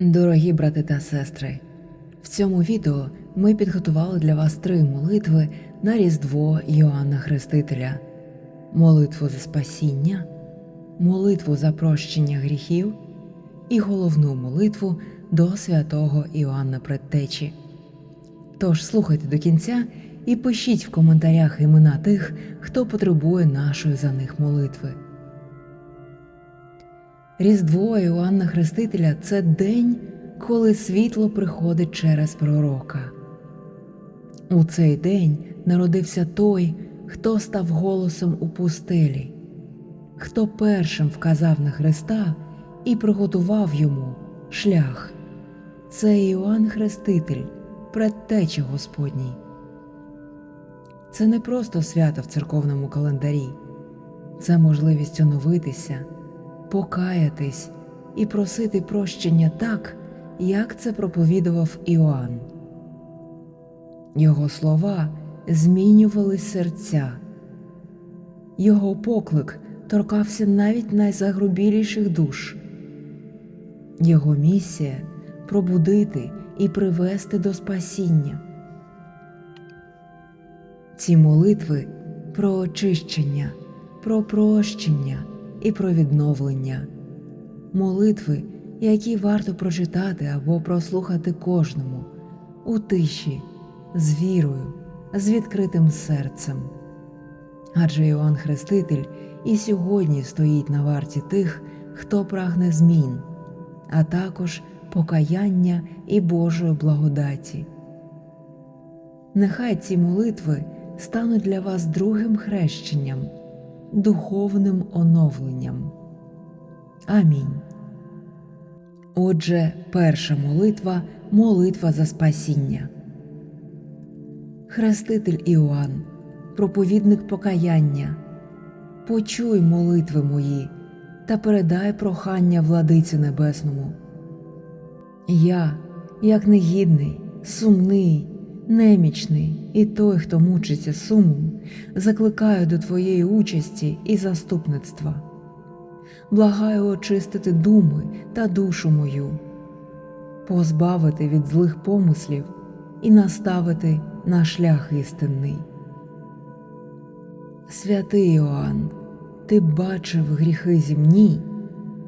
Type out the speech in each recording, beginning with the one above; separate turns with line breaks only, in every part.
Дорогі брати та сестри, в цьому відео ми підготували для вас три молитви на Різдво Йоанна Хрестителя: молитву за спасіння, молитву за прощення гріхів і головну молитву до святого Іоанна Предтечі. Тож слухайте до кінця і пишіть в коментарях імена тих, хто потребує нашої за них молитви. Різдво Іоанна Хрестителя це день, коли світло приходить через пророка. У цей день народився той, хто став голосом у пустелі, хто першим вказав на Христа і приготував йому шлях. Це Іоанн Хреститель, предтеча Господній. Це не просто свято в церковному календарі, це можливість оновитися покаятись і просити прощення так, як це проповідував Іоанн. Його слова змінювали серця, його поклик торкався навіть найзагрубіліших душ. Його місія пробудити і привести до спасіння. Ці молитви про очищення, про прощення і про відновлення, молитви, які варто прочитати або прослухати кожному у тиші, з вірою, з відкритим серцем. Адже Іоанн Хреститель і сьогодні стоїть на варті тих, хто прагне змін, а також покаяння і Божої благодаті. Нехай ці молитви стануть для вас другим хрещенням духовним оновленням. Амінь. Отже, перша молитва молитва за спасіння. Хреститель Іоанн, проповідник покаяння, почуй молитви мої та передай прохання владиці небесному. Я, як негідний, сумний, немічний і той, хто мучиться сумом, закликаю до Твоєї участі і заступництва. Благаю очистити думи та душу мою, позбавити від злих помислів і наставити на шлях істинний. Святий Іоанн, ти бачив гріхи зімні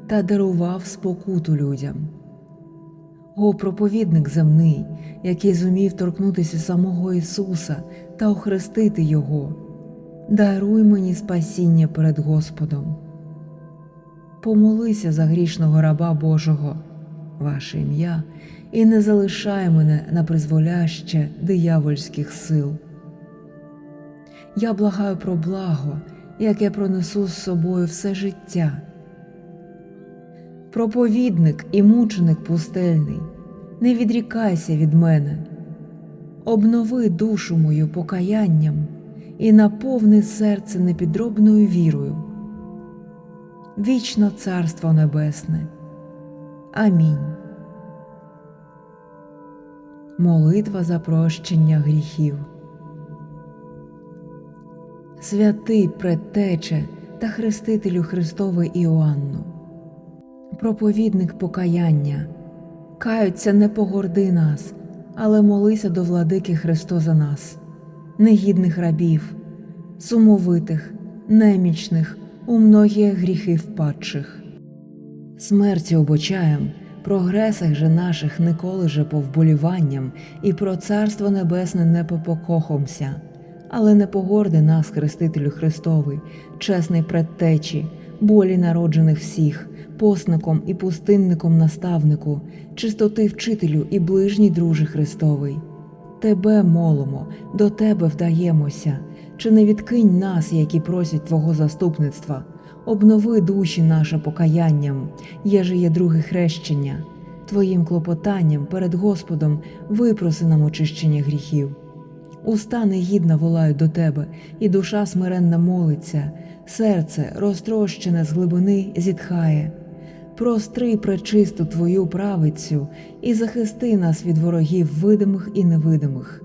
та дарував спокуту людям. О, проповідник земний, який зумів торкнутися самого Ісуса та охрестити Його, даруй мені спасіння перед Господом. Помолися за грішного раба Божого, ваше ім'я, і не залишай мене на призволяще диявольських сил. Я благаю про благо, яке пронесу з собою все життя проповідник і мученик пустельний, не відрікайся від мене, обнови душу мою покаянням і наповни серце непідробною вірою. Вічно Царство Небесне. Амінь. Молитва за прощення гріхів. Святий предтече та хрестителю Христове Іоанну проповідник покаяння, каються не погорди нас, але молися до владики Христо за нас, негідних рабів, сумовитих, немічних, у многі гріхи впадших. Смерті обочаєм, прогресах же наших ніколи же повболіванням, і про Царство Небесне не попокохомся, але не погорди нас, Хрестителю Христовий, чесний предтечі, болі народжених всіх, посником і пустинником наставнику, чистоти вчителю і ближній друже Христовий. Тебе молимо, до тебе вдаємося, чи не відкинь нас, які просять Твого заступництва, обнови душі наше покаянням, єже є друге хрещення, Твоїм клопотанням перед Господом випроси нам очищення гріхів. Уста негідна волають до тебе, і душа смиренна молиться, серце, розтрощене з глибини, зітхає. Простри пречисту Твою правицю і захисти нас від ворогів видимих і невидимих.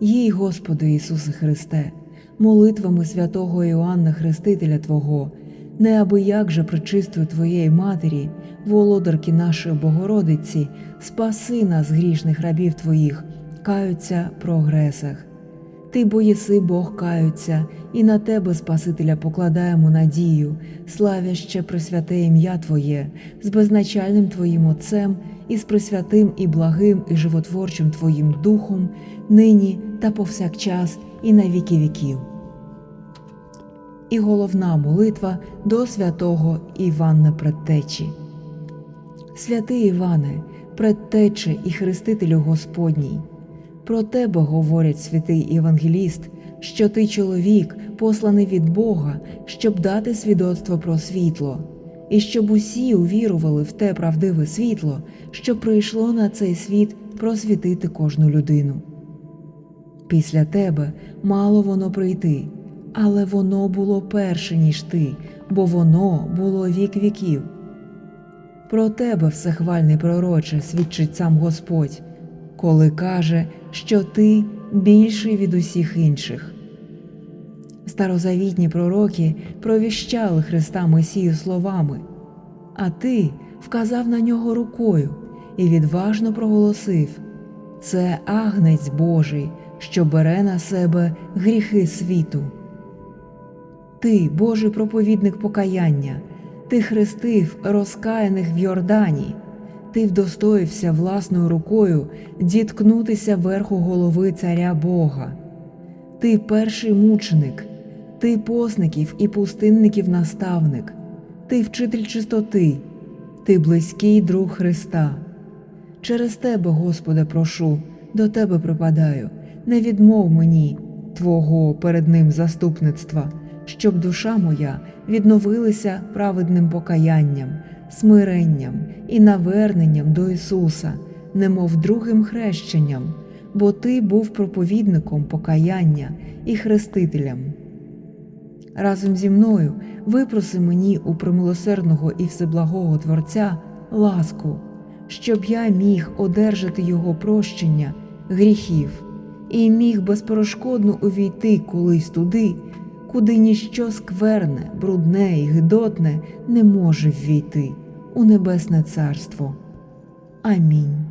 Їй, Господи Ісусе Христе, молитвами святого Іоанна Хрестителя Твого, неабияк же причистою Твоєї Матері, володарки нашої Богородиці, спаси нас, грішних рабів Твоїх, каються про гресах. Ти, бо єси Бог каються, і на тебе, Спасителя, покладаємо надію, славяще пресвяте ім'я Твоє, з безначальним Твоїм Отцем, і з пресвятим і благим, і животворчим Твоїм Духом, нині та повсякчас, і на віки віків. І головна молитва до святого Івана Предтечі. Святий Іване, предтече і хрестителю Господній, про тебе говорять святий Євангеліст, що ти чоловік, посланий від Бога, щоб дати свідоцтво про світло, і щоб усі увірували в те правдиве світло, що прийшло на цей світ просвітити кожну людину. Після тебе мало воно прийти, але воно було перше, ніж ти, бо воно було вік віків. Про тебе, всехвальний пророче, свідчить сам Господь, коли каже, що ти більший від усіх інших. Старозавітні пророки провіщали Христа Месію словами, а ти вказав на нього рукою і відважно проголосив це агнець Божий, що бере на себе гріхи світу. Ти, Божий проповідник покаяння, ти хрестив розкаяних в Йордані, ти вдостоївся власною рукою діткнутися верху голови царя Бога. Ти перший мученик, ти посників і пустинників наставник, ти вчитель чистоти, ти близький друг Христа. Через тебе, Господи, прошу, до тебе припадаю, не відмов мені Твого перед ним заступництва, щоб душа моя відновилася праведним покаянням, смиренням і наверненням до Ісуса, немов другим хрещенням, бо Ти був проповідником покаяння і хрестителем. Разом зі мною випроси мені у примилосердного і всеблагого Творця ласку, щоб я міг одержати Його прощення гріхів і міг безперешкодно увійти колись туди, куди ніщо скверне, брудне і гидотне не може ввійти у Небесне Царство. Амінь.